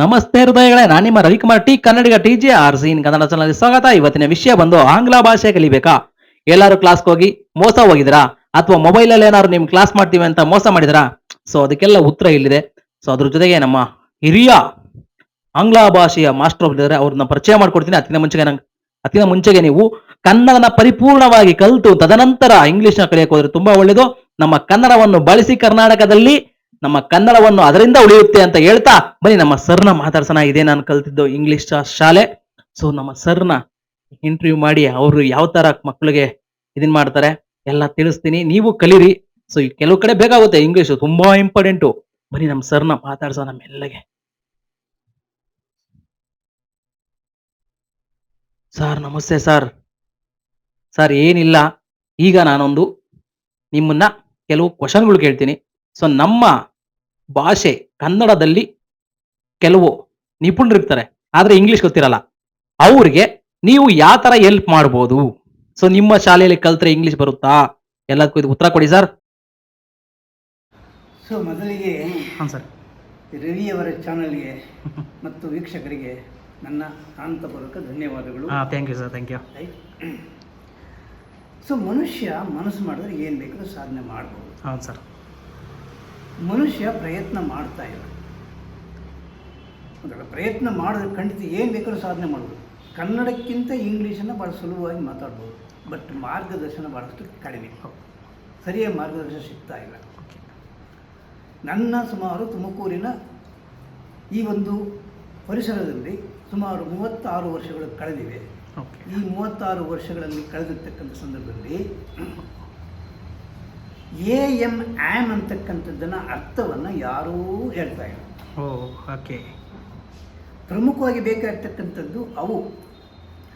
ನಮಸ್ತೆ ಹೃದಯಗಳೇ, ನಾನು ನಿಮ್ಮ ರವಿಕುಮಾರ್ ಟಿ, ಕನ್ನಡಿಗ T J R C Kannada ಚಾನಲ್ಗೆ ಸ್ವಾಗತ. ಇವತ್ತಿನ ವಿಷಯ ಬಂದು ಆಂಗ್ಲ ಭಾಷೆ ಕಲಿಬೇಕಾ? ಎಲ್ಲರೂ ಕ್ಲಾಸ್ಗೆ ಹೋಗಿ ಮೋಸ ಹೋಗಿದ್ರಾ ಅಥವಾ ಮೊಬೈಲ್ ಅಲ್ಲಿ ಏನಾದ್ರು ನಿಮ್ ಕ್ಲಾಸ್ ಮಾಡ್ತೀವಿ ಅಂತ ಮೋಸ ಮಾಡಿದ್ರಾ ಸೊ ಅದಕ್ಕೆಲ್ಲ ಉತ್ತರ ಇಲ್ಲಿದೆ. ಸೊ ಅದ್ರ ಜೊತೆಗೆ ನಮ್ಮ ಹಿರಿಯ ಆಂಗ್ಲ ಭಾಷೆಯ ಮಾಸ್ಟರ್ ಇದ್ದಾರೆ. ಅವ್ರನ್ನ ಪರಿಚಯ ಮಾಡ್ಕೊಡ್ತೀನಿ. ಅತಿನ ಮುಂಚೆಗೆ ನಂಗೆ ಅತಿನ ಮುಂಚೆಗೆ ನೀವು ಕನ್ನಡನ ಪರಿಪೂರ್ಣವಾಗಿ ಕಲಿತು, ತದನಂತರ ಇಂಗ್ಲಿಷ್ನ ಕಲಿಯಕ್ಕೆ ಹೋದ್ರೆ ತುಂಬಾ ಒಳ್ಳೇದು. ನಮ್ಮ ಕನ್ನಡವನ್ನು ಬಳಸಿ ಕರ್ನಾಟಕದಲ್ಲಿ ನಮ್ಮ ಕನ್ನಡವನ್ನು ಅದರಿಂದ ಉಳಿಯುತ್ತೆ ಅಂತ ಹೇಳ್ತಾ ಬನ್ನಿ ನಮ್ಮ ಸರ್ನ ಮಾತಾಡ್ಸೋಣ. ಇದೇ ನಾನು ಕಲ್ತಿದ್ದು ಇಂಗ್ಲಿಷ್ ಶಾಲೆ. ಸೊ ನಮ್ಮ ಸರ್ನ ಇಂಟರ್ವ್ಯೂ ಮಾಡಿ ಅವರು ಯಾವ ತರ ಮಕ್ಕಳಿಗೆ ಇದನ್ ಮಾಡ್ತಾರೆ ಎಲ್ಲ ತಿಳಿಸ್ತೀನಿ. ನೀವು ಕಲೀರಿ. ಸೊ ಕೆಲವು ಕಡೆ ಬೇಕಾಗುತ್ತೆ ಇಂಗ್ಲಿಷ್ ತುಂಬಾ ಇಂಪಾರ್ಟೆಂಟು ಬನ್ನಿ ನಮ್ಮ ಸರ್ನ ಮಾತಾಡ್ಸೋಣ ಮೆಲ್ಲಗೆ. ಸರ್ ನಮಸ್ತೆ ಸರ್ ಸರ್ ಏನಿಲ್ಲ. ಈಗ ನಾನೊಂದು ನಿಮ್ಮನ್ನ ಕೆಲವು ಕ್ವಶನ್ಗಳು ಕೇಳ್ತೀನಿ. ಸೊ ನಮ್ಮ ಭಾಷೆ ಕನ್ನಡದಲ್ಲಿ ಕೆಲವು ನಿಪುಣರಿರ್ತಾರೆ ಆದ್ರೆ ಇಂಗ್ಲಿಷ್ ಗೊತ್ತಿರಲ್ಲ. ಅವ್ರಿಗೆ ನೀವು ಯಾವ ತರ ಹೆಲ್ಪ್ ಮಾಡ್ಬೋದು? ಸೊ ನಿಮ್ಮ ಶಾಲೆಯಲ್ಲಿ ಕಲ್ತ್ರೆ ಇಂಗ್ಲಿಷ್ ಬರುತ್ತಾ? ಎಲ್ಲದಕ್ಕೂ ಇದು ಉತ್ತರ ಕೊಡಿ ಸರ್ ಸೊ ಮೊದಲಿಗೆ ಹಾಂ ಸರ್ ರವಿಯವರ ಚಾನಲ್ಗೆ ಮತ್ತು ವೀಕ್ಷಕರಿಗೆ ನನ್ನ ಆಂತಪೂರ್ವಕ ಧನ್ಯವಾದಗಳು. Thank you sir thank you so ಮನುಷ್ಯ ಮನಸ್ಸು ಮಾಡಿದ್ರೆ ಏನು ಬೇಕಾದ್ರೂ ಸಾಧನೆ ಮಾಡ್ಬೋದು. ಹೌದು ಸರ್ ಮನುಷ್ಯ ಪ್ರಯತ್ನ ಮಾಡ್ತಾ ಇಲ್ಲ ಅದರ ಪ್ರಯತ್ನ ಮಾಡಿದ್ರೆ ಖಂಡಿತ ಏನು ಬೇಕಾದ್ರೂ ಸಾಧನೆ ಮಾಡ್ಬೋದು. ಕನ್ನಡಕ್ಕಿಂತ ಇಂಗ್ಲೀಷನ್ನು ಭಾಳ ಸುಲಭವಾಗಿ ಮಾತಾಡ್ಬೋದು. ಬಟ್ ಮಾರ್ಗದರ್ಶನ ಭಾಳಷ್ಟು ಕಡಿಮೆ. ಸರಿಯಾದ ಮಾರ್ಗದರ್ಶನ ಸಿಗ್ತಾ ಇಲ್ಲ. ನನ್ನ ಸುಮಾರು ತುಮಕೂರಿನ ಈ ಒಂದು ಪರಿಸರದಲ್ಲಿ ಸುಮಾರು ಮೂವತ್ತಾರು ವರ್ಷಗಳು ಕಳೆದಿವೆ. ಈ ಮೂವತ್ತಾರು ವರ್ಷಗಳಲ್ಲಿ ಕಳೆದಿರ್ತಕ್ಕಂಥ ಸಂದರ್ಭದಲ್ಲಿ ಎ ಎಂ ಆ್ಯಮ್ ಅಂತಕ್ಕಂಥದ್ದನ್ನು ಅರ್ಥವನ್ನು ಯಾರೂ ಹೇಳ್ತಾ ಇಲ್ಲ. Oh okay. ಪ್ರಮುಖವಾಗಿ ಬೇಕಾಗ್ತಕ್ಕಂಥದ್ದು ಅವು.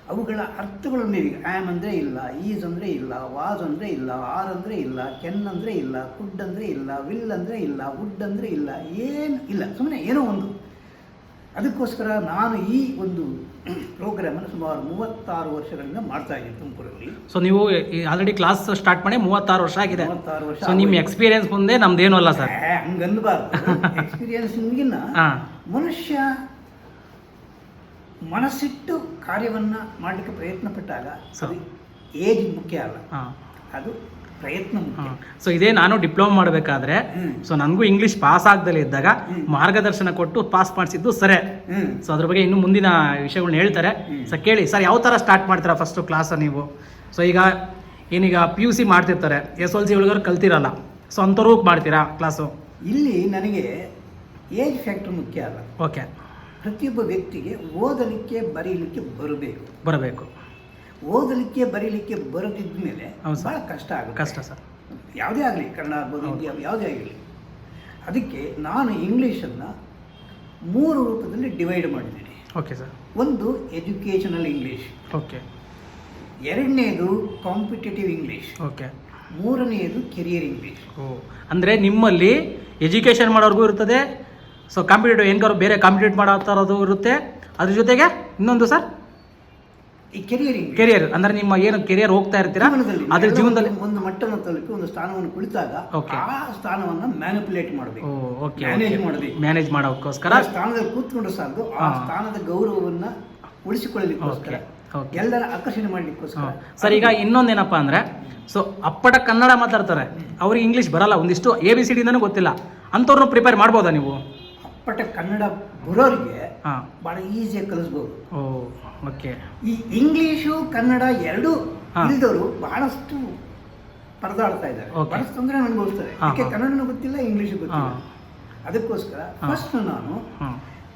ಅವುಗಳ ಅರ್ಥಗಳು ನೀವು ಆ್ಯಮ್ ಅಂದರೆ ಇಲ್ಲ ಈಸ್ ಅಂದರೆ ಇಲ್ಲ ವಾಸ್ ಅಂದರೆ ಇಲ್ಲ ಆರ್ ಅಂದರೆ ಇಲ್ಲ ಕೆನ್ ಅಂದರೆ ಇಲ್ಲ ಕುಡ್ ಅಂದರೆ ಇಲ್ಲ ವಿಲ್ ಅಂದರೆ ಇಲ್ಲ ವುಡ್ ಅಂದರೆ ಇಲ್ಲ ಏನು ಇಲ್ಲ. ಸುಮ್ಮನೆ ಏನೋ ಒಂದು. ಅದಕ್ಕೋಸ್ಕರ ನಾನು ಈ ಒಂದು ಪ್ರೋಗ್ರಾಮನ್ನು ಸುಮಾರು ಮೂವತ್ತಾರು ವರ್ಷಗಳಿಂದ ಮಾಡ್ತಾ ಇದ್ದೀನಿ ತುಮಕೂರಲ್ಲಿ. ಸೊ ನೀವು ಆಲ್ರೆಡಿ ಕ್ಲಾಸ್ ಸ್ಟಾರ್ಟ್ ಮಾಡಿ ಮೂವತ್ತಾರು ವರ್ಷ ಆಗಿದೆ. ಮೂವತ್ತಾರು ವರ್ಷ ಸೊ ನಿಮ್ಮ ಎಕ್ಸ್ಪೀರಿಯನ್ಸ್ ಮುಂದೆ ನಮ್ದೇನು ಅಲ್ಲ ಸರ್ ಹಂಗನ್ಬಾರ್ದು. ಎಕ್ಸ್ಪೀರಿಯನ್ಸ್ಗಿನ್ನ ಹಾಂ. ಮನುಷ್ಯ ಮನಸ್ಸಿಟ್ಟು ಕಾರ್ಯವನ್ನು ಮಾಡಲಿಕ್ಕೆ ಪ್ರಯತ್ನ ಪಟ್ಟಾಗ ಅದು ಏಜ್ ಮುಖ್ಯ ಅಲ್ಲ. ಅದು ಪ್ರಯತ್ನ ಸೊ ಇದೇ ನಾನು ಡಿಪ್ಲೊಮಾ ಮಾಡಬೇಕಾದ್ರೆ ಸೊ ನನಗೂ ಇಂಗ್ಲಿಷ್ ಪಾಸ್ ಆಗ್ದಲೇ ಇದ್ದಾಗ ಮಾರ್ಗದರ್ಶನ ಕೊಟ್ಟು ಪಾಸ್ ಮಾಡಿಸಿದ್ದು ಸರಿ. ಸೊ ಅದ್ರ ಬಗ್ಗೆ ಇನ್ನು ಮುಂದಿನ ವಿಷಯಗಳನ್ನ ಹೇಳ್ತಾರೆ. ಸೊ ಕೇಳಿ ಸರ್ ಯಾವ ಥರ ಸ್ಟಾರ್ಟ್ ಮಾಡ್ತೀರಾ ಫಸ್ಟು ಕ್ಲಾಸ ನೀವು? ಸೊ ಈಗ ಏನೀಗ ಪಿ ಯು ಸಿ ಮಾಡ್ತಿರ್ತಾರೆ. ಎಸ್ ಎಲ್ ಸಿ ಒಳಗರು ಕಲ್ತಿರಲ್ಲ. ಸೊ ಅಂಥವ್ರು ಮಾಡ್ತೀರಾ ಕ್ಲಾಸು ಇಲ್ಲಿ ನನಗೆ ಏಜ್ ಫ್ಯಾಕ್ಟರ್ ಮುಖ್ಯ ಅಲ್ಲ. ಓಕೆ ಪ್ರತಿಯೊಬ್ಬ ವ್ಯಕ್ತಿಗೆ ಓದಲಿಕ್ಕೆ ಬರೀಲಿಕ್ಕೆ ಬರಬೇಕು. ಬರಬೇಕು. ಓದಲಿಕ್ಕೆ ಬರೀಲಿಕ್ಕೆ ಬರದಿದ್ದ ಮೇಲೆ ಭಾಳ ಕಷ್ಟ ಆಗುತ್ತೆ. ಕಷ್ಟ ಸರ್. ಯಾವುದೇ ಆಗಲಿ ಕನ್ನಡ ಆಗ್ಬೋದು ಹಿಂದಿ. ಯಾವುದೇ ಆಗಲಿ. ಅದಕ್ಕೆ ನಾನು ಇಂಗ್ಲೀಷನ್ನು ಮೂರು ರೂಪದಲ್ಲಿ ಡಿವೈಡ್ ಮಾಡಿದ್ದೀನಿ. Okay sir. ಒಂದು ಎಜುಕೇಷನಲ್ ಇಂಗ್ಲೀಷ್. ಓಕೆ. ಎರಡನೇದು ಕಾಂಪಿಟೇಟಿವ್ ಇಂಗ್ಲೀಷ್. ಓಕೆ. ಮೂರನೆಯದು ಕೆರಿಯರ್ ಇಂಗ್ಲೀಷ್. ಓ ಅಂದರೆ ನಿಮ್ಮಲ್ಲಿ ಎಜುಕೇಷನ್ ಮಾಡೋರ್ಗೂ ಇರ್ತದೆ ಸೊ ಕಾಂಪಿಟೇಟಿವ್ ಹೆಂಗಾರು ಬೇರೆ ಕಾಂಪಿಟೇಟ್ ಮಾಡೋ ಥರದ್ದು ಇರುತ್ತೆ. ಅದ್ರ ಜೊತೆಗೆ ಇನ್ನೊಂದು ಸರ್? ಈ ಕೆರಿಯರ್ ಇಂಗ್ಲೀಷ್ ಕೆರಿಯರ್ ಅಂದ್ರೆ ನಿಮ್ಮ ಏನು ಕೆರಿಯರ್ ಹೋಗ್ತಾ ಇರ್ತೀರಾ? ಅದ್ರ ಜೀವನದಲ್ಲಿ ಒಂದು- ಮಟ್ಟದ ಮಟ್ಟವನ್ನು ತಲುಪಿ ಒಂದು ಸ್ಥಾನವನ್ನು ಕುಳಿತಾಗ. ಆ ಸ್ಥಾನವನ್ನ ಮ್ಯಾನಿಪುಲೇಟ್ ಮಾಡಬೇಕು. ಓಕೆ ಮ್ಯಾನೇಜ್ ಮಾಡಬೇಕು. ಮ್ಯಾನೇಜ್ ಮಾಡೋಕ್ಕೋಸ್ಕರ? ಸ್ಥಾನದಲ್ಲಿ ಕೂತ್ಕೊಂಡ್ರೆ ಸಾಕು ಆ ಸ್ಥಾನದ ಗೌರವವನ್ನ ಉಳಿಸಿಕೊಳ್ಳಲಿಕ್ಕೋಸ್ಕರ ಎಲ್ಲರ ಆಕರ್ಷಣೆ ಮಾಡಲಿಕ್ಕೋಸ್ಕರ. ಸರ್ ಈಗ ಇನ್ನೊಂದೇನಪ್ಪ ಅಂದ್ರೆ ಸೊ ಅಪ್ಪಟ ಕನ್ನಡ ಮಾತಾಡ್ತಾರೆ. ಅವ್ರಿಗೆ ಇಂಗ್ಲೀಷ್ ಬರಲ್ಲ ಒಂದಿಷ್ಟು ಎ ಬಿ ಸಿ ಡಿಂದನೂ ಗೊತ್ತಿಲ್ಲ. ಅಂಥವ್ರನ್ನ ಪ್ರಿಪೇರ್ ಮಾಡ್ಬೋದಾ ನೀವು? ಅಪ್ಪಟ ಕನ್ನಡ ಬರೋರಿಗೆ ಬಹಳ ಈಸಿಯಾಗಿ ಕಲಿಸ್ಬೋದು. ಓ ಓಕೆ ಈ ಇಂಗ್ಲೀಷು ಕನ್ನಡ ಎರಡೂ ಇಲ್ದವರು ಬಹಳಷ್ಟು ಪರದಾಡ್ತಾ ಇದ್ದಾರೆ. ಬಹಳ ಬಹಳಷ್ಟು ತೊಂದರೆ ಅನುಭವಿಸ್ತಾರೆ. ಯಾಕೆ. ಕನ್ನಡನೂ ಗೊತ್ತಿಲ್ಲ ಇಂಗ್ಲಿಷ್ ಗೊತ್ತಿಲ್ಲ. ಅದಕ್ಕೋಸ್ಕರ. ಫಸ್ಟ್ ನಾನು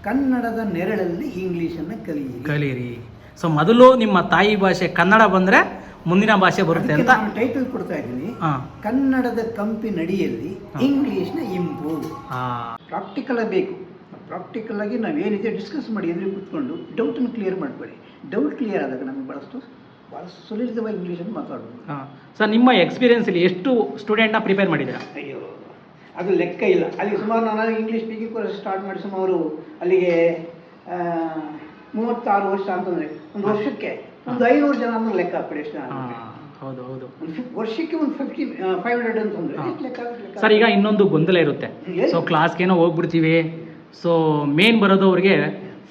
ಕನ್ನಡದ ನೆರಳಲ್ಲಿ ಇಂಗ್ಲಿಷನ್ನು ಕಲಿಯಿರಿ. ಕಲೀರಿ ಸೊ ಮೊದಲು ನಿಮ್ಮ ತಾಯಿ ಭಾಷೆ ಕನ್ನಡ ಬಂದ್ರೆ ಮುಂದಿನ ಭಾಷೆ ಬರುತ್ತೆ ಅಂತ? ನಾನು ಟೈಟಲ್ ಕೊಡ್ತಾ ಇದ್ದೀನಿ. ಕನ್ನಡದ ಕಂಪಿನಡಿಯಲ್ಲಿ ನಡಿಯಲ್ಲಿ ಇಂಗ್ಲಿಷ್ನ ಇಂಪ್ರೂವ್. ಪ್ರಾಕ್ಟಿಕಲ್ ಬೇಕು. ಪ್ರಾಕ್ಟಿಕಲ್ ಆಗಿ ಏನಿದೆ ಡಿಸ್ಕಸ್ ಮಾಡಿ ಎದುರು ಕೂತ್ಕೊಂಡು ಡೌಟನ್ನು ಕ್ಲಿಯರ್ ಮಾಡ್ಕೊಳ್ಳಿ. ಡೌಟ್ ಕ್ಲಿಯರ್ ಆದಾಗ ನಮಗೆ ಬಳಸ್ತು ಭಾಳ ಸುಲಲಿತವಾಗಿ ಇಂಗ್ಲೀಷನ್ನು ಮಾತಾಡ್ಬೋದು. ಹಾಂ. ಸರ್ ನಿಮ್ಮ ಎಕ್ಸ್ಪೀರಿಯನ್ಸಲ್ಲಿ ಎಷ್ಟು ಸ್ಟೂಡೆಂಟ್ನ ಪ್ರಿಪೇರ್ ಮಾಡಿದ್ದೀರಾ? ಅಯ್ಯೋ ಅದು ಲೆಕ್ಕ ಇಲ್ಲ. ಅಲ್ಲಿ ಸುಮಾರು ನಾನು ಇಂಗ್ಲೀಷ್ ಸ್ಪೀಕಿಂಗ್ ಕೋರ್ಸ್ ಸ್ಟಾರ್ಟ್ ಮಾಡಿ ಸುಮಾರು ಅಲ್ಲಿಗೆ ಮೂವತ್ತಾರು ವರ್ಷ ಅಂತಂದರೆ ಒಂದು ವರ್ಷಕ್ಕೆ ಒಂದು ಐನೂರು ಜನ ಅಂದ್ರೆ ಲೆಕ್ಕ ಹಾಕ್ಬಿಡಿ ಎಷ್ಟು ಹೌದು ಹೌದು. ವರ್ಷಕ್ಕೆ ಒಂದು ಫಿಫ್ಟಿ ಫೈವ್ ಹಂಡ್ರೆಡ್ ಅಂತಂದ್ರೆ ಸರ್ ಈಗ ಇನ್ನೊಂದು ಗೊಂದಲ ಇರುತ್ತೆ. ಸೊ ಕ್ಲಾಸ್ಗೇನೋ ಹೋಗ್ಬಿಡ್ತೀವಿ. ಸೊ ಮೇನ್ ಬರೋದು ಅವ್ರಿಗೆ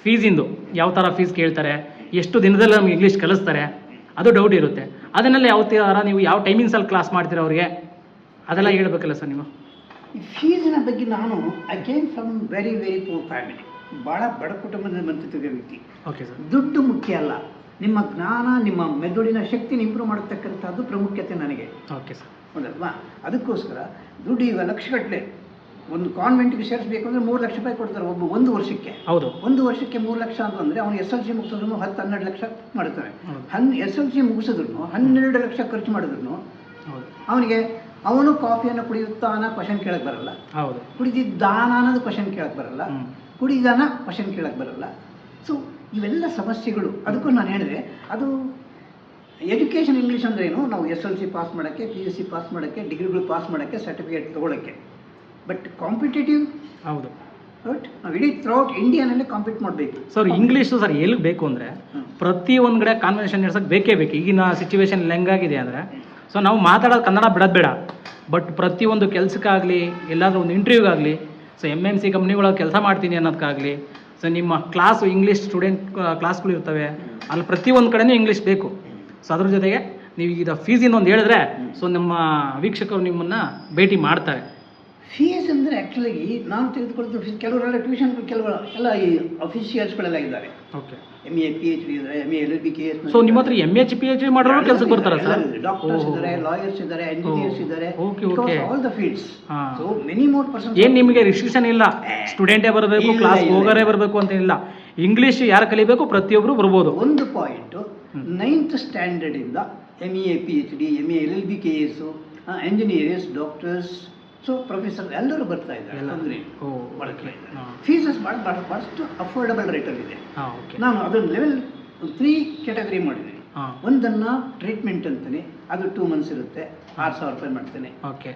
ಫೀಸಿಂದು ಯಾವ ಥರ ಫೀಸ್ ಕೇಳ್ತಾರೆ ಎಷ್ಟು ದಿನದಲ್ಲಿ ನಮ್ಗೆ ಇಂಗ್ಲೀಷ್ ಕಲಿಸ್ತಾರೆ ಅದು ಡೌಟ್ ಇರುತ್ತೆ. ಅದನ್ನೆಲ್ಲ ಯಾವ ಥರ ನೀವು ಯಾವ ಟೈಮಿಂಗ್ಸಲ್ಲಿ ಕ್ಲಾಸ್ ಮಾಡ್ತೀರಾ ಅವ್ರಿಗೆ? ಅದೆಲ್ಲ ಹೇಳ್ಬೇಕಲ್ಲ ಸರ್ ನೀವು. ಈ ಫೀಸಿನ ಬಗ್ಗೆ ನಾನು I came from very very poor family ಭಾಳ ಬಡ ಕುಟುಂಬದಿಂದ ಬಂದಿದ್ದ ವ್ಯಕ್ತಿ. ಓಕೆ ಸರ್ ದುಡ್ಡು ಮುಖ್ಯ ಅಲ್ಲ. ನಿಮ್ಮ ಜ್ಞಾನ ನಿಮ್ಮ ಮೆದುಳಿನ ಶಕ್ತಿನ ಇಂಪ್ರೂವ್ ಮಾಡತಕ್ಕಂಥದ್ದು ಪ್ರಾಮುಖ್ಯತೆ ನನಗೆ. ಓಕೆ ಸರ್ ಹೌದಲ್ವಾ ಅದಕ್ಕೋಸ್ಕರ ದುಡ್ಡು ಈಗ ಲಕ್ಷಗಟ್ಟಲೆ ಒಂದು ಕಾನ್ವೆಂಟ್ಗೆ ಸೇರಿಸಬೇಕು ಅಂದರೆ ಮೂರು ಲಕ್ಷ ರೂಪಾಯಿ ಕೊಡ್ತಾರೆ ಒಬ್ಬ ಒಂದು ವರ್ಷಕ್ಕೆ. ಹೌದು. ಒಂದು ವರ್ಷಕ್ಕೆ ಮೂರು ಲಕ್ಷ ಅಂತಂದರೆ ಅವನು ಎಸ್ ಎಲ್ ಸಿ ಮುಗಿಸಿದ್ರು ಹತ್ತು ಹನ್ನೆರಡು ಲಕ್ಷ ಮಾಡ್ತಾರೆ. ಹನ್ ಎಸ್ ಎಲ್ ಸಿ ಮುಗಿಸಿದ್ರು ಹನ್ನೆರಡು ಲಕ್ಷ ಖರ್ಚು ಮಾಡಿದ್ರು ಹೌದು. ಅವನಿಗೆ ಅವನು ಕಾಫಿಯನ್ನು ಕುಡಿಯುತ್ತಾನ ಕ್ವಶನ್ ಕೇಳಕ್ಕೆ ಬರಲ್ಲ. ಹೌದು. ಕುಡಿದಿದ್ದಾನ ಅನ್ನೋದು ಕ್ವಶನ್ ಕೇಳಕ್ಕೆ ಬರಲ್ಲ. ಕುಡಿದಾನ ಕ್ವಶನ್ ಕೇಳಕ್ಕೆ ಬರಲ್ಲ. ಸೊ ಇವೆಲ್ಲ ಸಮಸ್ಯೆಗಳು. ಅದಕ್ಕೂ ನಾನು ಹೇಳಿದೆ ಅದು ಎಜುಕೇಷನ್ ಇಂಗ್ಲೀಷ್ ಅಂದ್ರೆ ಏನು ನಾವು ಎಸ್ ಎಲ್ ಸಿ ಪಾಸ್ ಮಾಡೋಕ್ಕೆ ಪಿ ಯು ಸಿ ಪಾಸ್ ಮಾಡೋಕ್ಕೆ ಡಿಗ್ರಿಗಳು ಪಾಸ್ ಮಾಡೋಕ್ಕೆ ಸರ್ಟಿಫಿಕೇಟ್ ತೊಗೊಳಕ್ಕೆ. ಬಟ್ ಕಾಂಪಿಟೇಟಿವ್ ಹೌದು. ಬಟ್ ನಾವು ಇಡೀ ಥ್ರೂಔಟ್ ಇಂಡಿಯಾನಲ್ಲೇ ಕಾಂಪೀಟ್ ಮಾಡಬೇಕು. ಸರ್ ಇಂಗ್ಲೀಷು ಸರ್ ಎಲ್ಲಿ ಬೇಕು ಅಂದರೆ ಪ್ರತಿ ಒಂದು ಕಡೆ ಕಾನ್ವರ್ಸೇಷನ್ ನಡೆಸೋಕೆ ಬೇಕೇ ಬೇಕು. ಈಗಿನ ಸಿಚುವೇಶನ್ ಹೆಂಗಾಗಿದೆ ಅಂದರೆ ಸೊ ನಾವು ಮಾತಾಡೋದು ಕನ್ನಡ ಬಿಡೋದು ಬೇಡ. ಬಟ್ ಪ್ರತಿಯೊಂದು ಕೆಲಸಕ್ಕಾಗಲಿ ಎಲ್ಲಾದರೂ ಒಂದು ಇಂಟರ್ವ್ಯೂಗಾಗಲಿ ಸೊ ಎಂ ಎನ್ ಸಿ ಕಂಪ್ನಿಗಳಾಗ ಕೆಲಸ ಮಾಡ್ತೀನಿ ಅನ್ನೋದಕ್ಕಾಗಲಿ ಸೊ ನಿಮ್ಮ ಕ್ಲಾಸು ಇಂಗ್ಲೀಷ್ ಸ್ಟೂಡೆಂಟ್ ಕ್ಲಾಸ್ಗಳು ಇರ್ತವೆ. ಅಲ್ಲಿ ಪ್ರತಿಯೊಂದು ಕಡೆನೂ ಇಂಗ್ಲೀಷ್ ಬೇಕು. ಸೊ ಅದ್ರ ಜೊತೆಗೆ ನೀವು ಈಗ ಫೀಸಿನ ಒಂದು ಹೇಳಿದ್ರೆ ಸೊ ನಮ್ಮ ವೀಕ್ಷಕರು ನಿಮ್ಮನ್ನು ಭೇಟಿ ಮಾಡ್ತಾರೆ. ಆ್ಯಕ್ಚುಲಿ ನಾನು ತೆಗೆದುಕೊಳ್ತೀನಿ ಫೀಸ್ ಕೆಲವರೆಲ್ಲ ಟ್ಯೂಷನ್ ಕೆಲವರು ಎಲ್ಲ ಈ ಅಫಿಷಿಯಲ್ಸ್ಗಳೆಲ್ಲ ಇದ್ದಾರೆ okay M A P H D ಇದ್ದಾರೆ M L L B K S so ನಿಮ್ಮ ಹತ್ರ M H P H D ಮಾಡೋರು ಕೆಲಸಕ್ಕೆ ಬರ್ತಾರೆ ಸರ್? ಡಾಕ್ಟರ್ಸ್ ಇದ್ದಾರೆ ಲಾಯರ್ಸ್ ಇದ್ದಾರೆ ಎಂಜಿನಿಯರ್ಸ್ ಇದ್ದಾರೆ okay okay. All the fields. So many more person ಏನ್ ನಿಮಗೆ ರಿಸ್ಟ್ರಿಕ್ಷನ್ ಇಲ್ಲ? ಸ್ಟೂಡೆಂಟೇ ಬರಬೇಕು ಕ್ಲಾಸ್ ಹೋಗರೇ ಬರಬೇಕು ಅಂತ ಇಲ್ಲ ಇಂಗ್ಲಿಷ್ ಯಾರು ಕಲಿಬೇಕು? ಪ್ರತಿಯೊಬ್ಬರು ಬರ್ಬೋದು. ಒಂದು ಪಾಯಿಂಟ್ ನೈನ್ತ್ ಸ್ಟ್ಯಾಂಡರ್ಡ್ ಇಂದ M A P H D M L L B K S engineers doctors so professor ಎಲ್ಲರೂ ಬರ್ತಾ ಇದ್ದಾರೆ. ಅಂದ್ರೆ ತೊಂದರೆ ಇದ್ದಾರೆ ಫೀಸಸ್ ಬಹಳ ಭಾಳ ಭಾಳಷ್ಟು ಅಫೋರ್ಡಬಲ್ ಅಲ್ಲಿ ಇದೆ. ಹಾ ಓಕೆ ನಾನು ಅದನ್ನು ಲೆವೆಲ್ ತ್ರೀ ಕ್ಯಾಟಗರಿ ಮಾಡಿದ್ದೀನಿ ಒಂದನ್ನ ಒಂದನ್ನು ಟ್ರೀಟ್ಮೆಂಟ್ ಅಂತಾನೆ ಅದು ಟೂ ಮಂತ್ಸ್ ಇರುತ್ತೆ. ಆರು ಸಾವಿರ ರೂಪಾಯಿ ಮಾಡ್ತೇನೆ. ಓಕೆ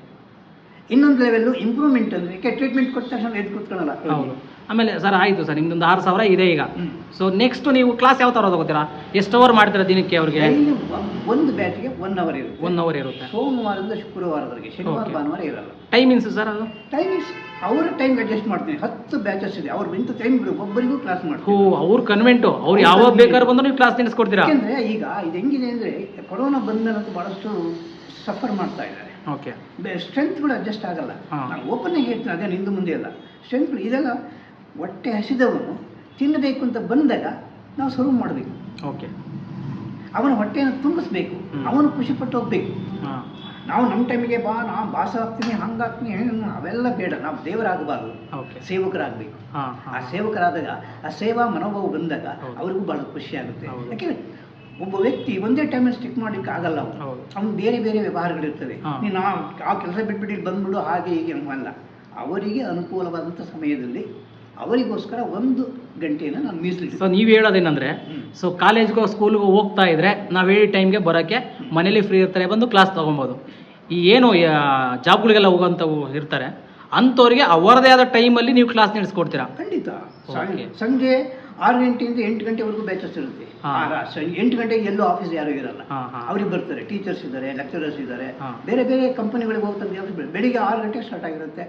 ಇನ್ನೊಂದು ಲೆವೆಲ್ಲು ಇಂಪ್ರೂವ್ಮೆಂಟ್ ಅಂದರೆ ಯಾಕೆ ಟ್ರೀಟ್ಮೆಂಟ್ ಕೊಟ್ಟ ತಕ್ಷಣ ಎದ್ದು ಕೂತ್ಕೊಳ್ಳಲ್ಲ ಹೌದು. ಆಮೇಲೆ ಸರ್ ಆಯಿತು ಸರ್ ನಿಮ್ದೊಂದು ಆರು ಸಾವಿರ ಇದೆ ಈಗ. ಸೊ ನೆಕ್ಸ್ಟ್ ನೀವು ಕ್ಲಾಸ್ ಯಾವ ಥರ ತಗೋತೀರಾ ಎಷ್ಟು ಅವರ್ ಮಾಡ್ತೀರಾ ದಿನಕ್ಕೆ ಅವ್ರಿಗೆ? ಒಂದು ಬ್ಯಾಚ್ಗೆ ಒನ್ ಅವರ್ ಇರುತ್ತೆ. ಒನ್ ಅವರ್ ಇರುತ್ತೆ. ಸೋಮವಾರದಿಂದ ಶುಕ್ರವಾರದವರೆಗೆ. ಶನಿವಾರ. ಭಾನುವಾರ ಇರಲ್ಲ. ಟೈಮಿಂಗ್ಸ್ ಸರ್ ಅದು? ಟೈಮಿಂಗ್ಸ್ ಅವರ ಟೈಮ್ ಅಡ್ಜಸ್ಟ್ ಮಾಡ್ತೀನಿ. ಹತ್ತು ಬ್ಯಾಚಸ್ ಇದೆ. ಅವ್ರು ಇಂಥ ಟೈಮ್ ಒಬ್ಬರಿಗೂ ಕ್ಲಾಸ್ ಹೋ ಓ ಅವ್ರ ಕನ್ವೆಂಟು ಅವ್ರು ಯಾವಾಗ ಬೇಕಾದ್ರೂ ಬಂದು ನೀವು ಕ್ಲಾಸ್ ನಿಲ್ಲಿಸ್ಕೊಡ್ತೀರಾ ಅಂದರೆ ಈಗ ಇದು ಹೆಂಗಿದೆ ಅಂದರೆ ಕೊರೋನಾ ಬಂದ ಮೇಲೆ ಬಹಳಷ್ಟು ಸಫರ್ ಮಾಡ್ತಾ ಇದ್ದಾರೆ ಓಕೆ ಸ್ಟ್ರೆಂತ್ಗಳು ಅಡ್ಜಸ್ಟ್ ಆಗಲ್ಲ. ನಾನು ಓಪನ್ ಆಗಿ ಹೇಳ್ತೀನಿ ಅದೇ ನಿಂದು ಮುಂದೆ ಅಲ್ಲ. ಸ್ಟ್ರೆಂತ್ಗಳು ಇದೆಲ್ಲ ಹೊಟ್ಟೆ ಹಸಿದವನು ತಿನ್ನಬೇಕು ಅಂತ ಬಂದಾಗ ನಾವು ಸರ್ವ್ ಮಾಡಬೇಕು. ಓಕೆ ಅವನ ಹೊಟ್ಟೆಯನ್ನು ತುಂಬಿಸ್ಬೇಕು. ಅವನು ಖುಷಿ ಪಟ್ಟು ಹೋಗ್ಬೇಕು. ನಾವು ನಮ್ಮ ಟೈಮಿಗೆ ಬಾ ನಾ ಭಾಸ ಆಗ್ತೀನಿ ಹಂಗಾಗ್ತೀನಿ ಹೆಂಗೆ ಅವೆಲ್ಲ ಬೇಡ. ನಾವು ದೇವರಾಗಬಾರ್ದು. ಓಕೆ ಸೇವಕರಾಗಬೇಕು. ಆ ಸೇವಕರಾದಾಗ ಆ ಸೇವಾ ಮನೋಭಾವ ಬಂದಾಗ. ಅವ್ರಿಗೂ ಬಹಳ ಖುಷಿ ಆಗುತ್ತೆ. ಯಾಕೆಂದ್ರೆ ಒಬ್ಬ ವ್ಯಕ್ತಿ ಒಂದೇ ಟೈಮಲ್ಲಿ ಸ್ಟಿಕ್ ಮಾಡಲಿಕ್ಕೆ ಆಗಲ್ಲ ಅವನು. ಬೇರೆ ಬೇರೆ ವ್ಯವಹಾರಗಳಿರ್ತವೆ. ನೀನು ಆ ಕೆಲಸ ಬಿಟ್ಬಿಟ್ಟು ಇಲ್ಲಿ ಬಂದ್ಬಿಡು ಹಾಗೆ ಹೀಗೆ ಅಲ್ಲ. ಅವರಿಗೆ ಅನುಕೂಲವಾದಂಥ ಸಮಯದಲ್ಲಿ ಅವರಿಗೋಸ್ಕರ ಒಂದು ಗಂಟೆಯನ್ನು ನಾನು ಮೀಸಲಿಡ್ತೀನಿ ಸೊ ನೀವು ಹೇಳೋದೇನಂದ್ರೆ. ಸೊ ಕಾಲೇಜ್ಗೋ ಸ್ಕೂಲ್ಗೋ ಹೋಗ್ತಾ ಇದ್ರೆ ನಾವು ಹೇಳಿ ಟೈಮ್ಗೆ ಬರೋಕ್ಕೆ ಮನೇಲಿ ಫ್ರೀ ಇರ್ತಾರೆ ಬಂದು ಕ್ಲಾಸ್ ತೊಗೊಬೋದು. ಈ ಏನು ಜಾಬ್ಗಳಿಗೆಲ್ಲ ಹೋಗೋಂಥವು ಇರ್ತಾರೆ ಅಂಥವ್ರಿಗೆ ಅವರದೇ ಆದ ಟೈಮಲ್ಲಿ ನೀವು ಕ್ಲಾಸ್ ನಡೆಸ್ಕೊಡ್ತೀರಾ ಖಂಡಿತ. ಸಂಜೆ ಆರು ಗಂಟೆಯಿಂದ ಎಂಟು ಗಂಟೆವರೆಗೂ ಬ್ಯಾಚಸ್ ಇರುತ್ತೆ. ಎಂಟು ಗಂಟೆಗೆ ಎಲ್ಲೂ ಆಫೀಸ್ ಯಾರು ಇರಲ್ಲ. ಅವ್ರಿಗೆ ಬರ್ತಾರೆ ಟೀಚರ್ಸ್ ಇದ್ದಾರೆ ಲೆಕ್ಚರರ್ಸ್ ಇದ್ದಾರೆ. ಬೇರೆ ಬೇರೆ ಕಂಪನಿಗಳಿಗೆ ಹೋಗ್ತಾರೆ ಬೆಳಿಗ್ಗೆ ಆರು ಗಂಟೆಗೆ ಸ್ಟಾರ್ಟ್ ಆಗಿರುತ್ತೆ.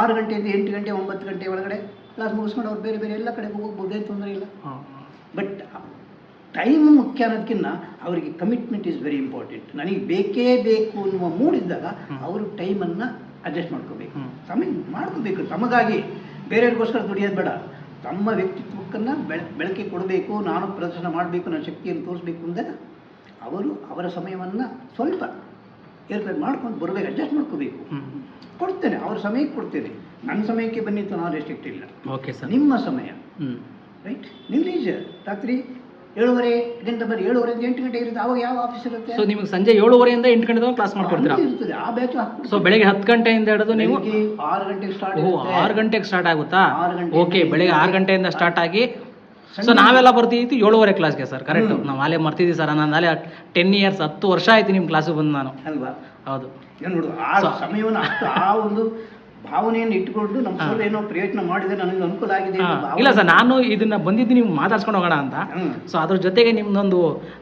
ಆರು ಗಂಟೆಯಿಂದ ಎಂಟು ಗಂಟೆ ಒಂಬತ್ತು ಗಂಟೆ ಒಳಗಡೆ ಕ್ಲಾಸ್ ಮುಗಿಸ್ಕೊಂಡು ಅವ್ರು ಬೇರೆ ಬೇರೆ ಎಲ್ಲ ಕಡೆ ಹೋಗ್ಬೋದು ಏನು ತೊಂದರೆ ಇಲ್ಲ. ಬಟ್ ಟೈಮ್ ಮುಖ್ಯ ಅನ್ನೋದಕ್ಕಿಂತ ಅವರಿಗೆ ಕಮಿಟ್ಮೆಂಟ್ ಇಸ್ ವೆರಿ ಇಂಪಾರ್ಟೆಂಟ್ ನನಗೆ ಬೇಕೇ ಬೇಕು ಅನ್ನುವ ಮೂಡ್ ಇದ್ದಾಗ. ಅವರು ಟೈಮನ್ನು ಅಡ್ಜಸ್ಟ್ ಮಾಡ್ಕೋಬೇಕು. ತಮಗೆ ಮಾಡ್ಕೋಬೇಕು ತಮಗಾಗಿ. ಬೇರೆಯವ್ರಿಗೋಸ್ಕರ ದುಡಿಯೋದು ಬೇಡ. ತಮ್ಮ ವ್ಯಕ್ತಿತ್ವಕ್ಕನ್ನು ಬೆಳ ಬೆಳಕಿಗೆ ಕೊಡಬೇಕು ನಾನು ಪ್ರದರ್ಶನ ಮಾಡಬೇಕು ನನ್ನ ಶಕ್ತಿಯನ್ನು ತೋರಿಸ್ಬೇಕು ಅಂದರೆ ಅವರು ಅವರ ಸಮಯವನ್ನು ಸ್ವಲ್ಪ ಏರ್ಪೇರ್ ಮಾಡ್ಕೊಂಡು ಬರಬೇಕು ಅಡ್ಜಸ್ಟ್ ಮಾಡ್ಕೋಬೇಕು. ಕೊಡ್ತೇನೆ ಅವ್ರ ಸಮಯಕ್ಕೆ ಕೊಡ್ತೇನೆ. ನನ್ನ ಸಮಯಕ್ಕೆ ಬನ್ನಿತ್ತು ನಾನು ರೆಸ್ಟ್ರಿಕ್ಟ್ ಇಲ್ಲ. ಓಕೆ ಸರ್ ನಿಮ್ಮ ಸಮಯ. ಹ್ಞೂ ರೈಟ್ ನೀವು ರಾತ್ರಿ ಏಳುವರೆ ಗಂಟೆ ಬರೀ ಏಳುವರೆಯಿಂದ ಎಂಟು ಗಂಟೆ ಇರುತ್ತೆ. ಅವಾಗ ಯಾವ ಆಫೀಸ್ ಇರುತ್ತೆ? ಸೊ ನಿಮಗೆ ಸಂಜೆ ಏಳುವರೆಯಿಂದ ಎಂಟು ಗಂಟೆ ತನಕ ಕ್ಲಾಸ್ ಮಾಡ್ಕೊಡ್ತೀರಾ? ಅಲ್ಲಿ ಇರ್ತದೆ. ಆ ಬ್ಯಾಚ್ ಸೊ ಬೆಳಗ್ಗೆ ಹತ್ತು ಗಂಟೆಯಿಂದ ಹಿಡಿದು ನೀವು ಆರು ಗಂಟೆಗೆ ಸ್ಟಾರ್ಟ್ ಓ ಆರು ಗಂಟೆಗೆ ಸ್ಟಾರ್ಟ್ ಆಗುತ್ತಾ? ಆರು ಓಕೆ ಬೆಳಗ್ಗೆ ಆರು ಗಂಟೆಯಿಂದ ಸ್ಟಾರ್ಟ್ ಆಗಿ ಸೊ ನಾವೆಲ್ಲ ಬರ್ತಿದ್ವಿ ಏಳುವರೆ ಕ್ಲಾಸ್ಗೆ ಸರ್ ಕರೆಕ್ಟ್. ನಾವು ಅಲ್ಲೇ ಮರ್ತಿದ್ವಿ ಸರ್ ನಾನು ಅಲ್ಲೇ ಟೆನ್ ಇಯರ್ಸ್ ಹತ್ತು ವರ್ಷ ಆಯ್ತು ನಿಮ್ಮ ಕ್ಲಾಸಿಗೆ ಬಂದು ನಾನು. ಅಲ್ವಾ? ಹೌದು. ಏನು ನೋಡು ಆ ಸಮಯವನ್ನು ಅಷ್ಟು ಆ ಒಂದು ಭಾವನೆಯನ್ನು ಇಟ್ಟುಕೊಂಡು ನಮ್ಮ. ಸರ್ ಏನೋ ಪ್ರಯತ್ನ ಮಾಡಿದ್ರೆ ನನಗೆ ಅನುಕೂಲ ಆಗಿದೆ ಅನ್ನೋ ಇಲ್ಲ ಸರ್ ನಾನು ಇದನ್ನ ಬಂದಿದ್ದು ನೀವು ಮಾತಾಡ್ಸ್ಕೊಂಡು ಹೋಗೋಣ ಅಂತ. ಸೊ ಅದ್ರ ಜೊತೆಗೆ ನಿಮ್ದೊಂದು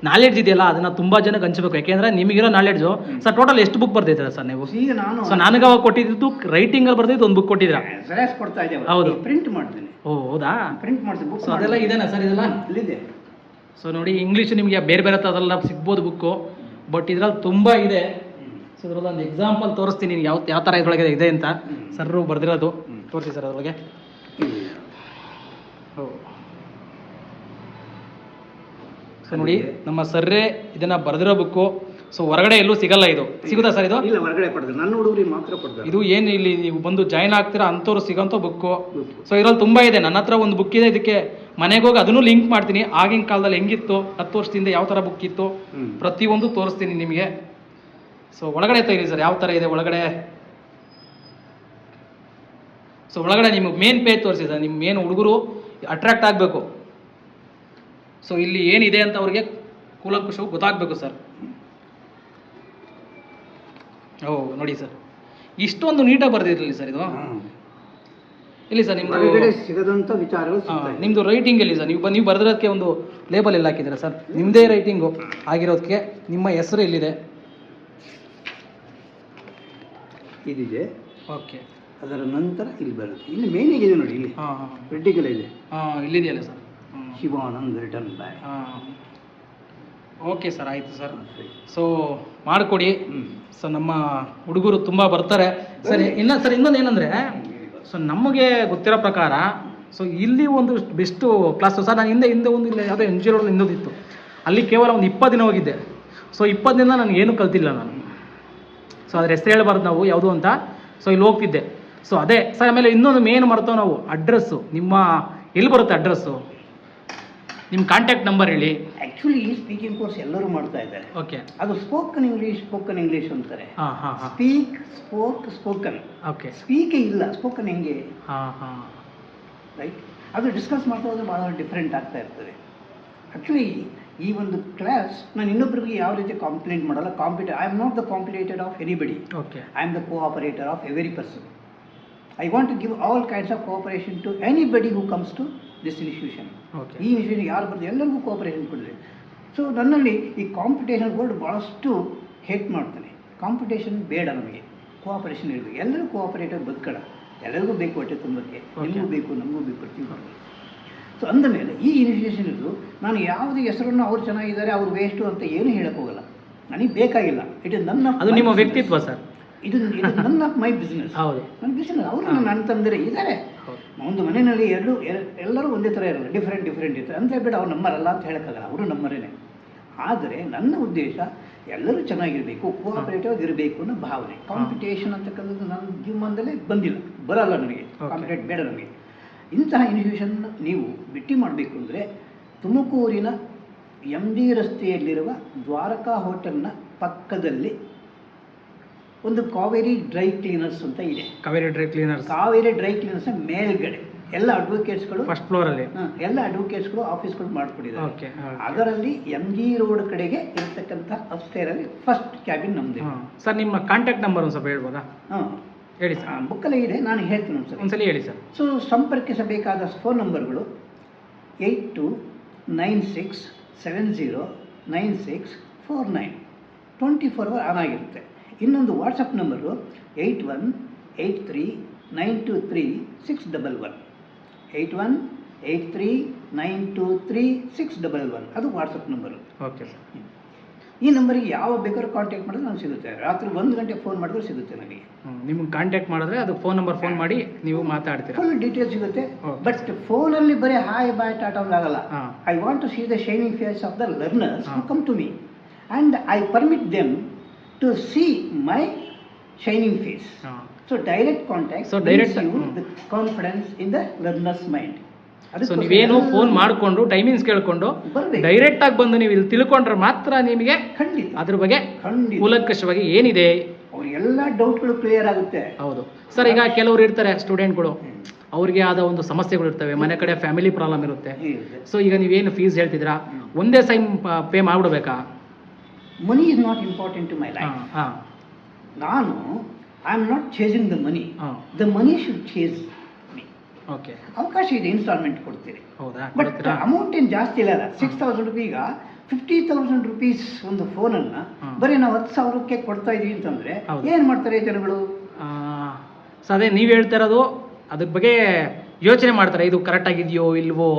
ನಾಲೆಡ್ಜ್ ಇದೆಯಲ್ಲ ಅದನ್ನ ತುಂಬಾ ಜನಕ್ಕೆ ಹಂಚಬೇಕು. ಯಾಕೆಂದ್ರೆ ನಿಮಗಿರೋ ನಾಲೆಡ್ಜು ಸರ್ ಟೋಟಲ್ ಎಷ್ಟು ಬುಕ್ ಬರ್ತಿದ್ದೀರಾ ಸರ್ ನೀವು? ಈಗ ನಾನು ಸೊ ನನಗೆ ಅವಾಗ ಕೊಟ್ಟಿದ್ದು ರೈಟಿಂಗ್ ಅಲ್ಲಿ ಬರ್ದಿದ್ದು ಒಂದು ಬುಕ್ ಕೊಟ್ಟಿದ್ದೀರಾ? ಜೆರಾಕ್ಸ್ ಕೊಡ್ತಾ ಇದ್ದೇವೆ. ಹೌದು. ಪ್ರಿಂಟ್ ಮಾಡ್ತೀನಿ. ಓ ಹೌದಾ? ಪ್ರಿಂಟ್ ಮಾಡ್ತೀನಿ. ಬುಕ್ ಸೊ ಅದೆಲ್ಲ ಇದೆನಾ ಸರ್ ಇದೆಲ್ಲ? ಇಲ್ಲಿದೆ. ಸೊ ನೋಡಿ ಇಂಗ್ಲೀಷ್ ನಿಮಗೆ ಬೇರೆ ಬೇರೆ ಥರದೆಲ್ಲ ಸಿಗ್ಬೋದು ಬುಕ್ಕು ಬಟ್ ಇದ್ರಲ್ಲಿ ತುಂಬಾ ಇದೆ. ಸೊ ಇದ್ರಲ್ಲಿ ಒಂದು ಎಕ್ಸಾಂಪಲ್ ತೋರಿಸ್ತೀನಿ ಯಾವ ಯಾವ ಥರ ಇದ್ರೊಳಗೆ ಇದೆ ಅಂತ. ಸರ್ ಬರ್ದಿರೋದು. ತೋರಿಸಿ ಸರ್ ಅದ್ರೊಳಗೆ. ಸೊ ನೋಡಿ ನಮ್ಮ ಸರ್ರೇ ಇದನ್ನ ಬರೆದಿರೋ ಬುಕ್ಕು ಸೊ ಹೊರಗಡೆ ಎಲ್ಲೂ ಸಿಗಲ್ಲ ಇದು. ಸಿಗುತ್ತಾ ಸರ್ ಇದು? ಇಲ್ಲ ಹೊರಗಡೆ ಕೊಡ್ತಾರೆ ನನ್ನ ಹುಡುಗರಿಗೆ ಮಾತ್ರ ಕೊಡ್ತಾರೆ ಇದು ಏನು ಇಲ್ಲಿ ನೀವು ಬಂದು ಜಾಯ್ನ್ ಆಗ್ತೀರಾ ಅಂಥವ್ರು ಸಿಗೋಂಥ ಬುಕ್ಕು ಸೊ ಇದ್ರಲ್ಲಿ ತುಂಬಾ ಇದೆ. ನನ್ನ ಹತ್ರ ಒಂದು ಬುಕ್ ಇದೆ. ಇದಕ್ಕೆ ಮನೆಗೆ ಹೋಗಿ ಅದನ್ನು ಲಿಂಕ್ ಮಾಡ್ತೀನಿ. ಆಗಿನ ಕಾಲದಲ್ಲಿ ಹೆಂಗಿತ್ತು? ಹತ್ತು ವರ್ಷದಿಂದ ಯಾವ ಥರ ಬುಕ್ ಇತ್ತು. ಪ್ರತಿಯೊಂದು ತೋರಿಸ್ತೀನಿ ನಿಮಗೆ. ಸೊ ಒಳಗಡೆ ತೆಗೀರಿ ಸರ್ ಯಾವ ಥರ ಇದೆ ಒಳಗಡೆ? ಸೊ ಒಳಗಡೆ ನಿಮಗೆ ಮೇನ್ ಪೇಜ್ ತೋರಿಸಿ ಸರ್ ನಿಮ್ಮ ಮೇನ್ ಹುಡುಗರು ಅಟ್ರಾಕ್ಟ್ ಆಗಬೇಕು. ಸೊ ಇಲ್ಲಿ ಏನಿದೆ ಅಂತ ಅವ್ರಿಗೆ ಕೂಲಂಕುಷವು ಗೊತ್ತಾಗಬೇಕು ಸರ್. ಓ ನೋಡಿ ಸರ್. ಇಷ್ಟೊಂದು ನೀಟಾಗಿ ಬರ್ದಿರಲಿ ಸರ್ ಇದು. ಇಲ್ಲಿ ಸರ್ ನಿಮ್ಮದು ಹೊರಗಡೆ ಸಿಗದಂತ ವಿಚಾರಗಳು ನಿಮ್ದು ರೈಟಿಂಗ್ ಎಲ್ಲಿ ಸರ್ ನೀವು ಬ- ನೀವು ಬರೆದಿರೋದಕ್ಕೆ ಒಂದು ಲೇಬಲ್ ಎಲ್ಲ ಹಾಕಿದ್ದೀರಾ ಸರ್. ನಿಮ್ಮದೇ ರೈಟಿಂಗು ಆಗಿರೋದಕ್ಕೆ ನಿಮ್ಮ ಹೆಸರು ಎಲ್ಲಿದೆ ಇದಿದೆ ಓಕೆ. ಅದರ ನಂತರ ಇಲ್ಲಿ ಬರುತ್ತೆ. ಇಲ್ಲಿ ಮೇನ್ ಇದೆ ನೋಡಿ ಇಲ್ಲಿ. ಹಾಂ ಹಾಂ. ಇದೆ ಹಾಂ ಇಲ್ಲಿದೆಯಲ್ಲ ಸರ್. ಶಿವಾನಂದ್ ರಿಟರ್ನ್ ಬ್ಯಾಕ್ ಹಾಂ ಓಕೆ ಸರ್ ಆಯಿತು ಸರ್. ಸೊ ಮಾಡಿಕೊಡಿ. ಸೊ ನಮ್ಮ ಹುಡುಗರು ತುಂಬ ಬರ್ತಾರೆ. ಸರಿ ಇನ್ನ ಸರ್ ಇನ್ನೊಂದು ಏನಂದರೆ ಸೊ ನಮಗೆ ಗೊತ್ತಿರೋ ಪ್ರಕಾರ ಸೊ ಇಲ್ಲಿ ಒಂದು ಬೆಸ್ಟು ಕ್ಲಾಸ್ ಸರ್ ನಾನು ಹಿಂದೆ ಹಿಂದೆ ಒಂದು ಇಲ್ಲ ಯಾವುದೋ ಎನ್ ಜಿ ರೋಡ್ ಇನ್ನೊಂದಿತ್ತು ಅಲ್ಲಿ ಕೇವಲ ಒಂದು ಇಪ್ಪತ್ತು ದಿನ ಹೋಗಿದ್ದೆ. ಸೊ ಇಪ್ಪತ್ತು ದಿನ ನನಗೇನು ಏನೂ ಕಲ್ತಿಲ್ಲ ನಾನು. ಸೊ ಅದ್ರ ಹೆಸರು ಹೇಳ್ಬಾರ್ದು ನಾವು ಯಾವುದು ಅಂತ. ಸೊ ಇಲ್ಲಿ ಹೋಗ್ತಿದ್ದೆ. ಸೊ ಅದೇ ಸರ್ ಆಮೇಲೆ ಇನ್ನೊಂದು ಮೇನ್ ಮರ್ತೋ ನಾವು ಅಡ್ರೆಸ್ಸು ನಿಮ್ಮ ಎಲ್ಲಿ ಬರುತ್ತೆ ಅಡ್ರೆಸ್ಸು ನಿಮ್ಮ ಕಾಂಟ್ಯಾಕ್ಟ್ ನಂಬರ್ ಹೇಳಿ. ಆ್ಯಕ್ಚುಲಿ ಈ ಸ್ಪೀಕಿಂಗ್ ಕೋರ್ಸ್ ಎಲ್ಲರೂ ಮಾಡ್ತಾ ಇದ್ದಾರೆ. ಓಕೆ ಅದು ಸ್ಪೋಕನ್ ಇಂಗ್ಲೀಷ್ ಸ್ಪೋಕನ್ ಇಂಗ್ಲೀಷ್ ಅಂತಾರೆ. ಹಾಂ ಹಾಂ ಹಾಂ. Speak spoke spoken okay speak ಇಲ್ಲ ಸ್ಪೋಕನ್ ಹೆಂಗೆ? ಹಾಂ ಹಾಂ. ರೈಟ್ ಅದು ಡಿಸ್ಕಸ್ ಮಾಡ್ತಾ ಹೋದ್ರೆ ಭಾಳ ಡಿಫ್ರೆಂಟ್ ಆಗ್ತಾ ಇರ್ತದೆ. ಆ್ಯಕ್ಚುಲಿ ಈ ಒಂದು ಕ್ಲಾಸ್ ನಾನು ಇನ್ನೊಬ್ಬರಿಗೆ ಯಾವ ರೀತಿ ಕಾಂಪ್ಲೇಂಟ್ ಮಾಡಲ್ಲ compete I am not the competitor of anybody okay I am the cooperator of every person I want to give all kinds of cooperation to anybody who comes to this institution okay ಈ institution ಯಾರು ಬರ್ತದೆ ಎಲ್ಲರಿಗೂ cooperation ಕೊಡಲಿ. So ನನ್ನಲ್ಲಿ ಈ competition word ಭಾಳಷ್ಟು hate ಮಾಡ್ತಾನೆ competition ಬೇಡ ನಮಗೆ. ಕೋಆಪರೇಷನ್ ಇರಬೇಕು. ಎಲ್ಲರೂ ಕೋಆಪರೇಟರ್ ಬದುಕಡ ಎಲ್ಲರಿಗೂ ಬೇಕು ಹೊಟ್ಟೆ ತುಂಬಕ್ಕೆ. ನಿಮಗೂ ಬೇಕು ನಮಗೂ ಬೇಕು ಪ್ರತಿಯೊಬ್ಬರಿಗೂ. ಸೊ ಅಂದ ಮೇಲೆ ಈ ಇನಿಷಿಯೇಷನ್ ಇದು ನಾನು ಯಾವುದೇ ಹೆಸರನ್ನು ಅವ್ರು ಚೆನ್ನಾಗಿದ್ದಾರೆ ಅವ್ರು ವೇಸ್ಟು ಅಂತ ಏನು ಹೇಳಕ್ಕೆ ಹೋಗಲ್ಲ. ನನಗೆ ಬೇಕಾಗಿಲ್ಲ. ಇಟ್ ಇಸ್ ನನ್ನ ಅದು ನಿಮ್ಮ ವ್ಯಕ್ತಿತ್ವ ಸರ್. ಇದು ಇದು ನನ್ನ ಮೈ ಬಿಸ್ನೆಸ್ ಹೌದು. ನನ್ನ ಬಿಸ್ನೆಸ್ ಅವರು ನನ್ನ ತಂದರೆ ತಂದಿರೆ ಇದ್ದಾರೆ. ಒಂದು ಮನೆಯಲ್ಲಿ ಎರಡು ಎಲ್ಲರೂ ಒಂದೇ ಥರ ಇರಲ್ಲ ಡಿಫ್ರೆಂಟ್ ಡಿಫ್ರೆಂಟ್ ಇರ್ತಾರೆ ಅಂತ ಬೇಡ ಅವ್ರು ನಮ್ಮರಲ್ಲ ಅಂತ ಹೇಳೋಕ್ಕಾಗಲ್ಲ ಅವರು ನಮ್ಮರೇನೆ ಆದರೆ ನನ್ನ ಉದ್ದೇಶ ಎಲ್ಲರೂ ಚೆನ್ನಾಗಿರಬೇಕು ಕೋಆಪರೇಟಿವ್ ಆಗಿರಬೇಕು ಅನ್ನೋ ಭಾವನೆ. ಕಾಂಪಿಟೇಷನ್ ಅಂತಕ್ಕಂಥದ್ದು ನನ್ನ ಜೀವನದಲ್ಲೇ ಬಂದಿಲ್ಲ. ಬರಲ್ಲ ನನಗೆ. ಕಾಂಪಿಟೇಟ್ ಬೇಡ ನನಗೆ. ಇಂತಹ ಇನ್ಸ್ಟಿಟ್ಯೂಷನ್ ನೀವು ಭೇಟಿ ಮಾಡಬೇಕು ಅಂದರೆ ತುಮಕೂರಿನ ಎಂ ಜಿ ರಸ್ತೆಯಲ್ಲಿರುವ ದ್ವಾರಕಾ ಹೋಟೆಲ್ನ ಪಕ್ಕದಲ್ಲಿ ಒಂದು ಕಾವೇರಿ ಡ್ರೈ ಕ್ಲೀನರ್ಸ್ ಅಂತ ಇದೆ. Kaveri dry cleaners Kaveri dry cleaners ಮೇಲ್ಗಡೆ ಎಲ್ಲ ಅಡ್ವೊಕೇಟ್ಸ್ಗಳು ಫಸ್ಟ್ ಫ್ಲೋರಲ್ಲಿ ಎಲ್ಲ ಅಡ್ವೊಕೇಟ್ಸ್ಗಳು ಆಫೀಸ್ಗಳು ಮಾಡಿಕೊಟ್ಟಿದ್ದಾರೆ ಅದರಲ್ಲಿ ಎಂ ಜಿ ರೋಡ್ ಕಡೆಗೆ ಇರತಕ್ಕಂಥ ಅಪ್ಸ್ಟೇರಲ್ಲಿ ಫಸ್ಟ್ ಕ್ಯಾಬಿನ್ ನಮ್ದು ಹಾಂ. ಸರ್ ನಿಮ್ಮ ಕಾಂಟ್ಯಾಕ್ಟ್ ನಂಬರ್ ಒಂದು ಸ್ವಲ್ಪ ಹೇಳ್ಬೋದಾ? ಹಾಂ. ಹೇಳಿ ಸರ್. ಬುಕ್ಕಲ್ಲಿ ಇದೆ ನಾನು ಹೇಳ್ತೀನಿ ಒಂದ್ಸಲ. ಒಂದ್ಸಲಿ ಹೇಳಿ ಸರ್. ಸೊ ಸಂಪರ್ಕಿಸಬೇಕಾದ phone ನಂಬರ್ಗಳು eight two nine six seven zero nine six four nine. Twenty four hour on ಆಗಿರುತ್ತೆ. ಇನ್ನೊಂದು WhatsApp number eight one eight three nine two three six double one. Eight one eight three nine two three six double one. ಅದು WhatsApp number okay sir. ಈ ನಂಬರ್ಗೆ ಯಾವ ಬೇಕಾದ್ರೂ contact ಮಾಡಿದ್ರೆ ನಮ್ಗೆ ಸಿಗುತ್ತೆ. ರಾತ್ರಿ ಒಂದು ಗಂಟೆ ಫೋನ್ ಮಾಡಿದ್ರೆ ಸಿಗುತ್ತೆ ನಮಗೆ. ನಿಮ್ಗೆ ಕಾಂಟ್ಯಾಕ್ಟ್ ಮಾಡಿದ್ರೆ ಅದು ಫೋನ್ ನಂಬರ್ ಫೋನ್ ಮಾಡಿ ನೀವು ಮಾತಾಡ್ತೀರಾ? ಫುಲ್ ಡೀಟೇಲ್ ಸಿಗುತ್ತೆ. ಬಟ್ ಫೋನ್ ಅಲ್ಲಿ ಬರೀ ಹಾಯ್ ಬಾಯ್ ಟಾಟಾ ಒಂದು ಆಗಲ್ಲ. I want to see the shining face of the learners come to me and I permit them to see my shining face so direct contact so direct confidence in the learners mind so ನೀವೇನು phone ಮಾಡಿಕೊಂಡು timings ಕೇಳಿಕೊಂಡು. Direct ಆಗಿ ಬಂದು ನೀವು ಇಲ್ಲಿ ತಿಳ್ಕೊಂಡ್ರೆ ಮಾತ್ರ ನಿಮಗೆ ಖಂಡಿತ. ಅದ್ರ ಬಗ್ಗೆ ಕೂಲಂಕಷವಾಗಿ ಏನಿದೆ? ಎಲ್ಲ ಡೌಟ್ಗಳು ಕ್ಲಿಯರ್ ಆಗುತ್ತೆ. ಹೌದು. ಸರ್ ಈಗ ಕೆಲವರು ಇರ್ತಾರೆ ಸ್ಟೂಡೆಂಟ್ಗಳು ಅವ್ರಿಗೆ ಆದ ಒಂದು ಸಮಸ್ಯೆಗಳು ಇರ್ತವೆ. ಮನೆ ಕಡೆ ಫ್ಯಾಮಿಲಿ ಪ್ರಾಬ್ಲಮ್ ಇರುತ್ತೆ. ಸೊ ಈಗ ನೀವೇನು ಫೀಸ್ ಹೇಳ್ತಿದ್ದೀರಾ? ಒಂದೇ same pay ಮಾಡಿಬಿಡ್ಬೇಕಾ? Money is not important to my life ನಾನು I am not chasing the money the money should chase ಅವಕಾಶ ಇದೆ ಇನ್ಸ್ಟಾಲ್ಮೆಂಟ್ ಕೊಡ್ತೀರಿ. ಹೌದಾ? ಬಟ್ ಅಮೌಂಟ್ ಏನು ಜಾಸ್ತಿ ಇಲ್ಲ ಸಿಕ್ಸ್ ತೌಸಂಡ್ ರುಪೀಗ ಫಿಫ್ಟಿ ತೌಸಂಡ್ ರುಪೀಸ್ ಒಂದು ಫೋನನ್ನು. ಬರೀ ನಾವು ಹತ್ತು ಸಾವಿರಕ್ಕೆ ಕೊಡ್ತಾ ಇದೀವಿ ಅಂತಂದ್ರೆ ಏನ್ ಮಾಡ್ತಾರೆ ಜನಗಳು? ಸೊ ಅದೇ ನೀವು ಹೇಳ್ತಾ ಇರೋದು ಅದ್ರ ಬಗ್ಗೆ ಯೋಚನೆ ಮಾಡ್ತಾರೆ. ಇದು ಕರೆಕ್ಟ್ ಆಗಿದೆಯೋ ಇಲ್ವೋ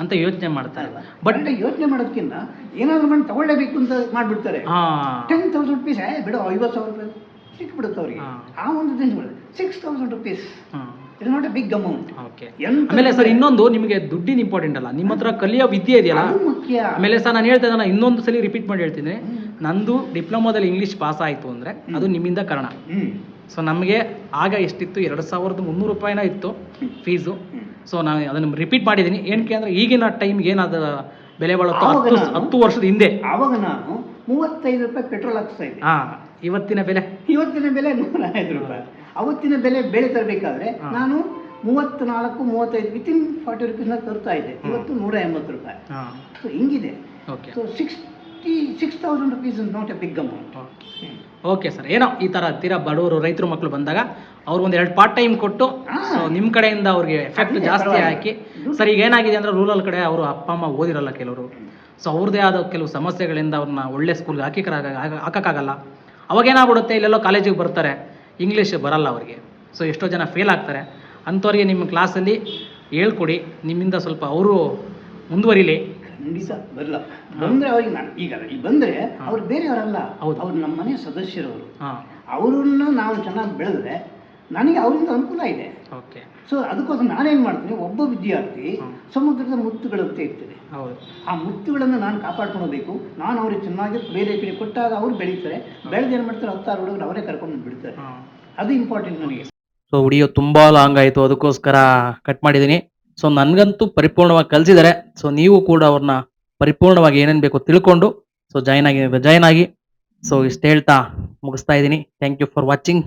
ಅಂತ ಯೋಚನೆ ಮಾಡ್ತಾರೆ. ಬಟ್ ಯೋಚನೆ ಮಾಡೋದಕ್ಕಿಂತ ಏನಾದ್ರು ಮಾಡಿ ತಗೊಳ್ಳೇಬೇಕು ಅಂತ ಮಾಡ್ಬಿಡ್ತಾರೆ. ಟೆನ್ ತೌಸಂಡ್ ರುಪೀಸ್ ಬಿಡು ಐವತ್ತು ಸಾವಿರ ರೂಪಾಯಿ ಸಿಕ್ಬಿಡುತ್ತೆ ಅವ್ರಿಗೆ. ಆ ಒಂದು ದಿನ six thousand rupees it not a big amount okay ಆಮೇಲೆ ಸರ್ ಇನ್ನೊಂದು ನಿಮಗೆ ದುಡ್ಡಿನ ಇಂಪಾರ್ಟೆಂಟ್ ಅಲ್ಲ. ನಿಮ್ಮ ಹತ್ರ ಕಲಿಯೋ ವಿದ್ಯೆ ಇದೆಯಲ್ಲ? ಮುಖ್ಯ. ಆಮೇಲೆ ಸರ್ ನಾನು ಹೇಳ್ತಾ ಇದ್ದಾನ ಇನ್ನೊಂದು ಸಲ ರಿಪೀಟ್ ಮಾಡಿ ಹೇಳ್ತೀನಿ. ನಂದು ಡಿಪ್ಲೊಮಾದಲ್ಲಿ ಇಂಗ್ಲೀಷ್ ಪಾಸ್ ಆಯಿತು ಅಂದರೆ ಅದು ನಿಮ್ಮಿಂದ ಕಾರಣ ಸೊ ನಮಗೆ ಆಗ ಎಷ್ಟಿತ್ತು? ಎರಡು ಸಾವಿರದ ಮುನ್ನೂರು ರೂಪಾಯಿನ ಇತ್ತು ಫೀಸು ಸೊ ನಾನು ಅದನ್ನು ರಿಪೀಟ್ ಮಾಡಿದ್ದೀನಿ. ಏನಕ್ಕೆ ಅಂದರೆ ಈಗಿನ ಟೈಮ್ಗೆ ಏನಾದ ಬೆಲೆ ಬಾಳುತ್ತೋ ಹತ್ತು ಹತ್ತು ವರ್ಷದ ಹಿಂದೆ. ಆವಾಗ ನಾನು ಮೂವತ್ತೈದು ರೂಪಾಯಿ ಪೆಟ್ರೋಲ್ ಹಾಕ್ಸ್ತಾ ಇದ್ದೆ. ಹಾಂ ಇವತ್ತಿನ ಬೆಲೆ? ಇವತ್ತಿನ ಬೆಲೆ ನೂರ ಐದು ರೂಪಾಯಿ. ಅವತ್ತಿನ ಬೆಲೆ ಬೆಳೆ ತರಬೇಕಾದ್ರೆ ನಾನು ಮೂವತ್ತು ನಾಲ್ಕು ಮೂವತ್ತೈದು ವಿತಿನ್ ಫಾರ್ಟಿ ರುಪೀಸ್ನ ತರ್ತಾ ಇದ್ದೆ. ಇವತ್ತು ನೂರ ಎಂಬತ್ತು ರೂಪಾಯಿ. ಸೊ ಹಿಂಗಿದೆ. Okay so sixty six thousand rupees is not a big amount okay sir ಏನೋ ಈ ಥರ ತೀರಾ ಬಡವರು ರೈತರು ಮಕ್ಕಳು ಬಂದಾಗ ಅವ್ರು ಒಂದು ಎರಡು ಪಾರ್ಟ್ ಟೈಮ್ ಕೊಟ್ಟು ನಿಮ್ ನಿಮ್ಮ ಕಡೆಯಿಂದ ಅವ್ರಿಗೆ ಎಫೆಕ್ಟ್ ಜಾಸ್ತಿ. ಹಾಕಿ. ಸರ್ ಈಗ ಏನಾಗಿದೆ ಅಂದರೆ ರೂರಲ್ ಕಡೆ ಅವರು ಅಪ್ಪ ಅಮ್ಮ ಓದಿರಲ್ಲ ಕೆಲವರು. ಸೊ ಅವ್ರದ್ದೇ ಆದ ಕೆಲವು ಸಮಸ್ಯೆಗಳಿಂದ ಅವ್ರನ್ನ ಒಳ್ಳೆ ಸ್ಕೂಲ್ಗೆ ಹಾಕಿಕ್ರ ಹಾಕೋಕ್ಕಾಗಲ್ಲ ಅವಾಗ ಏನಾಗ್ಬಿಡುತ್ತೆ? ಇಲ್ಲೆಲ್ಲೋ ಕಾಲೇಜಿಗೆ ಬರ್ತಾರೆ. ಇಂಗ್ಲೀಷ್ ಬರಲ್ಲ ಅವರಿಗೆ. ಸೊ ಎಷ್ಟೋ ಜನ ಫೇಲ್ ಆಗ್ತಾರೆ. ಅಂಥವ್ರಿಗೆ ನಿಮ್ಮ ಕ್ಲಾಸಲ್ಲಿ ಹೇಳ್ಕೊಡಿ. ನಿಮ್ಮಿಂದ ಸ್ವಲ್ಪ ಅವರು ಮುಂದುವರಿಲಿ. ಖಂಡಿತ ಬರಲ್ಲ. ಬಂದರೆ ಅವ್ರಿಗೆ ನಾನು ಈಗ ಈಗ ಬಂದ್ರೆ. ಅವ್ರು ಬೇರೆಯವರಲ್ಲ. ಹೌದು. ಅವ್ರು ನಮ್ಮ ಮನೆ ಸದಸ್ಯರವರು. ಹಾಂ. ಅವರನ್ನ ನಾವು ಚೆನ್ನಾಗಿ ಬೆಳೆದ್ರೆ ನನಗೆ ಅವರಿಂದ ಅನುಕೂಲ ಇದೆ. ಓಕೆ. ಸೊ ಅದಕ್ಕೋಸ್ಕರ ನಾನೇನು ಮಾಡ್ತೀನಿ ಒಬ್ಬ ವಿದ್ಯಾರ್ಥಿ. ಸಮುದ್ರದ ಮುತ್ತುಗಳಂತೆ ಇರ್ತದೆ. ಹೌದು. ಆ ಮುತ್ತುಗಳನ್ನು ನಾನು ಕಾಪಾಡ್ಕೊಳ್ಬೇಕು. ನಾನು ಅವ್ರಿಗೆ ಚೆನ್ನಾಗಿ ಬೇರೆ ಕಡೆ ಕೊಟ್ಟಾಗ ಅವ್ರು ಬೆಳೀತಾರೆ. ಬೆಳೆದು ಏನು ಮಾಡ್ತಾರೆ ಹತ್ತಾರು ಹುಡುಗರು ಅವರೇ ಕರ್ಕೊಂಡು ಬಿಡ್ತಾರೆ ಅದು ಇಂಪಾರ್ಟೆಂಟ್ ನನಗೆ. ಸೊ ಹುಡಿಯೋ ತುಂಬಾ ಲಾಂಗ್ ಆಯಿತು. ಅದಕ್ಕೋಸ್ಕರ ಕಟ್ ಮಾಡಿದ್ದೀನಿ ಸೊ ನನಗಂತೂ ಪರಿಪೂರ್ಣವಾಗಿ ಕಲಿಸಿದ್ದಾರೆ ಸೊ ನೀವು ಕೂಡ ಅವ್ರನ್ನ ಪರಿಪೂರ್ಣವಾಗಿ ಏನೇನು ಬೇಕೋ ತಿಳ್ಕೊಂಡು ಸೊ ಜಾಯ್ನ್ ಆಗಿ ಜಾಯ್ನ್ ಆಗಿ. ಸೊ ಇಷ್ಟು ಹೇಳ್ತಾ ಮುಗಿಸ್ತಾ ಇದ್ದೀನಿ. Thank you for watching